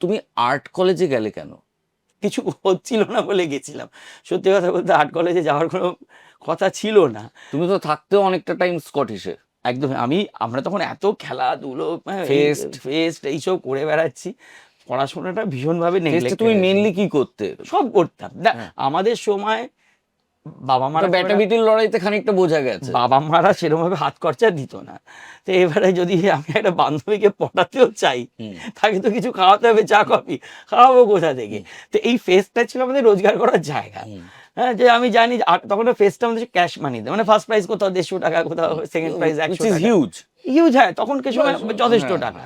তুমি আর্ট কলেজে গেলে কেন? কিছু হচ্ছিল না বলে গেছিলাম। সত্যি কথা বলতে আর্ট কলেজে যাওয়ার কোনো কথা ছিল না। তুমি তো থাকতেও অনেকটা টাইম স্কটিশে একদম আমি আমরা তখন এত খেলাধুলো ফেস্ট ফেস্ট এইসব করে বেড়াচ্ছি। পড়াশোনাটা ভীষণভাবে নেই তুমি মেনলি কি করতে? সব করতাম। দেখ, হ্যাঁ। আমাদের সময় বাবা মারা লড়াইতে খানিকটা বোঝা গেছে। বাবা মারা সেরকম ভাবে হাত খরচা দিত না। তো এবারে যদি আমি একটা বান্ধবীকে পটাতেও চাই তাকে তো কিছু খাওয়াতে হবে চা কফি খাওয়াবো কোথা থেকে? তো এই ফেসটা ছিল আমাদের রোজগার করার জায়গা। হ্যাঁ যে আমি জানি তখন ফেসটা আমাদের ক্যাশ মানি মানে ফার্স্ট প্রাইজ কোথাও দেড়শো টাকা কোথাও সেকেন্ড প্রাইজ একশো huge. ইউজ হয় তখন কিছু যথেষ্ট হ্যাঁ, টাকা।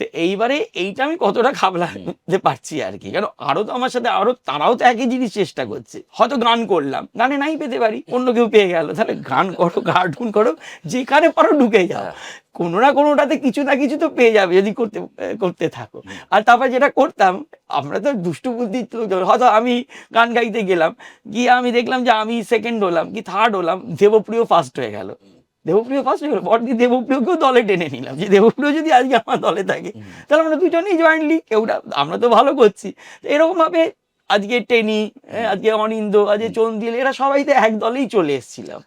তো এইবারে এইটা আমি কতটা খাবলাতে পারছি আর কি। কেন আরও তো আমার সাথে আরও তারাও তো একই জিনিস চেষ্টা করছে। হয়তো গান করলাম গানে নাই পেতে পারি অন্য কেউ পেয়ে গেল। তাহলে গান করো কার্টুন করো যেখানে পারো ঢুকে যাও। হ্যাঁ। কোনো না কোনোটাতে কিছু না কিছু তো পেয়ে যাবে যদি করতে করতে থাকো। আর তারপর যেটা করতাম আমরা তো দুষ্টু বুদ্ধি। হয়তো আমি গান গাইতে গেলাম গিয়ে আমি দেখলাম যে আমি সেকেন্ড হলাম কি থার্ড হলাম দেবপ্রিয় ফার্স্ট হয়ে গেল। দেবপ্রিয় ফার্স্ট হয়ে গেল পর দিয়ে দেবপ্রিয়কেও দলে টেনে নিলাম। যে দেবপ্রিয় যদি আজকে আমার দলে থাকে তাহলে আমরা দুজনেই জয়েন্টলি কেউটা আমরা তো ভালো করছি। তো এরকম ভাবে আজকে টেনি আজকে অনিন্দ আজকে চন্দিল এরা সবাই তো এক দলেই চলে এসেছিলাম।